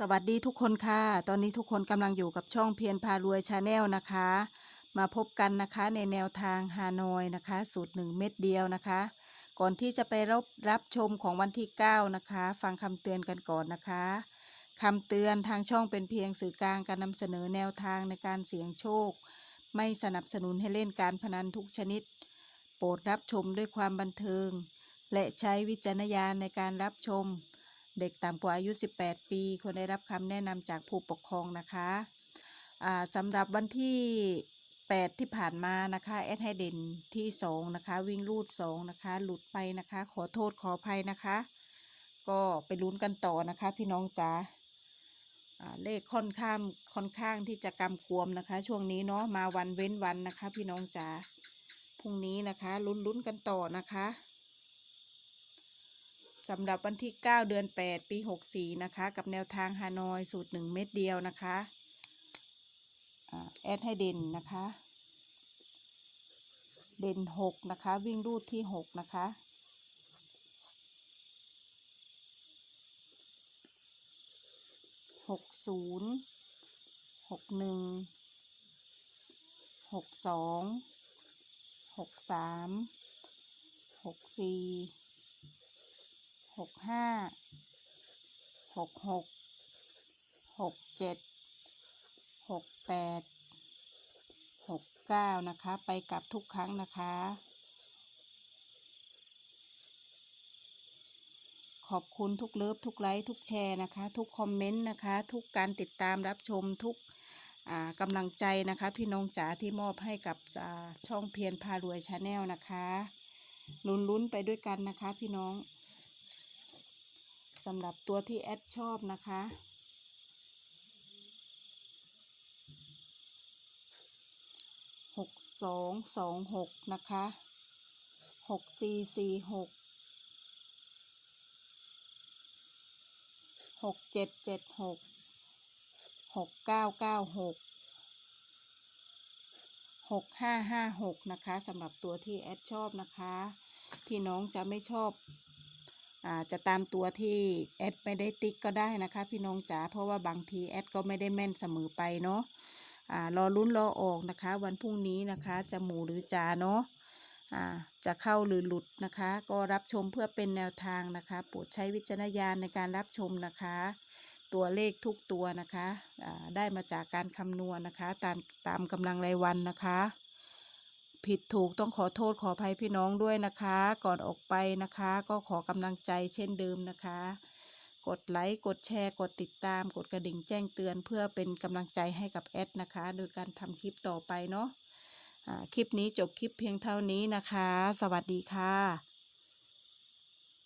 สวัสดีทุกคนค่ะ ตอนนี้ทุกคนกำลังอยู่กับช่องเพียรพารวยชาแนลนะคะ มาพบกันนะคะในแนวทางฮานอยนะคะ สูตรหนึ่งเม็ดเดียวนะคะ ก่อนที่จะไปรับรับชมของวันที่ 9 นะคะ ฟังคำเตือนกันก่อนนะคะคำเตือนทางช่องเป็นเพียงสื่อกลางการนำเสนอแนวทางในการเสี่ยงโชค ไม่สนับสนุนให้เล่นการพนันทุกชนิด โปรดรับชมด้วยความบันเทิง และใช้วิจารณญาณในการรับชม เด็กต่ำกว่าอายุ 18 ปีควรได้รับคำแนะนำจากผู้ปกครองนะคะสำหรับวันที่ 8 ที่ผ่านมานะคะแอดให้เด่นที่ 2 นะคะ วิ่งรูด 2 นะคะ หลุดไปนะคะ ขอโทษขออภัยนะคะ ก็ไปลุ้นกันต่อนะคะ พี่น้องจ๋าอ่าเลขค่อนข้างค่อนข้างที่จะกำกวมนะคะ ช่วงนี้เนาะมาวันเว้นวันนะคะ พี่น้องจ๋าพรุ่งนี้นะคะลุ้นลุ้นกันต่อนะคะ สำหรับวันที่ 9 เดือน 8 ปี 64 นะคะ กับแนวทางฮานอยสูตร 1 เม็ดเดียวนะคะแอดให้เด่นนะคะ เด่น 6 นะคะ วิ่งรูดที่ 6 นะคะหกศูนย์หกหนึ่งหกสองหกสามหกสี่ หกห้าหกหกหกเจ็ดหกแปดหกเก้านะคะ ไปกลับทุกครั้งนะคะ ขอบคุณทุกเลิฟทุกไลค์ทุกแชร์นะคะ ทุกคอมเมนต์นะคะ ทุกการติดตามรับชมทุกกำลังใจนะคะ พี่น้องจ๋าที่มอบให้กับช่องเพียรพารวยชาแนลนะคะลุ้นๆไปด้วยกันนะคะพี่น้อง สำหรับตัวที่แอดชอบนะคะ หกสองสองหกนะคะหกสี่สี่หกหกเจ็ดเจ็ดหกหกเก้าเก้าหกหกห้าห้าหกนะคะสำหรับตัวที่แอดชอบนะคะ พี่น้องจะไม่ชอบ จะตามตัวที่แอดไม่ได้ติ๊กก็ได้นะคะ พี่น้องจ๋าเพราะว่าบางทีแอดก็ไม่ได้แม่นเสมอไปเนาะอ่ารอลุ้นรอออกนะคะ วันพรุ่งนี้นะคะจะหมูหรือจาเนาะจะเข้าหรือหลุดนะคะ ก็รับชมเพื่อเป็นแนวทางนะคะโปรดใช้วิจารณญาณในการรับชมนะคะ ตัวเลขทุกตัวนะคะได้มาจากการคำนวณนะคะ ตามตามกำลังรายวันนะคะ ผิดถูกต้องขอโทษขออภัยพี่น้องด้วยนะคะ ก่อนออกไปนะคะ ก็ขอกำลังใจเช่นเดิมนะคะ กดไลค์กดแชร์ กดติดตาม กดกระดิ่งแจ้งเตือนเพื่อเป็นกำลังใจให้กับแอดนะคะ โดยการทำคลิปต่อไปเนาะะคลิปนี้จบคลิปเพียงเท่านี้นะคะ สวัสดีค่ะ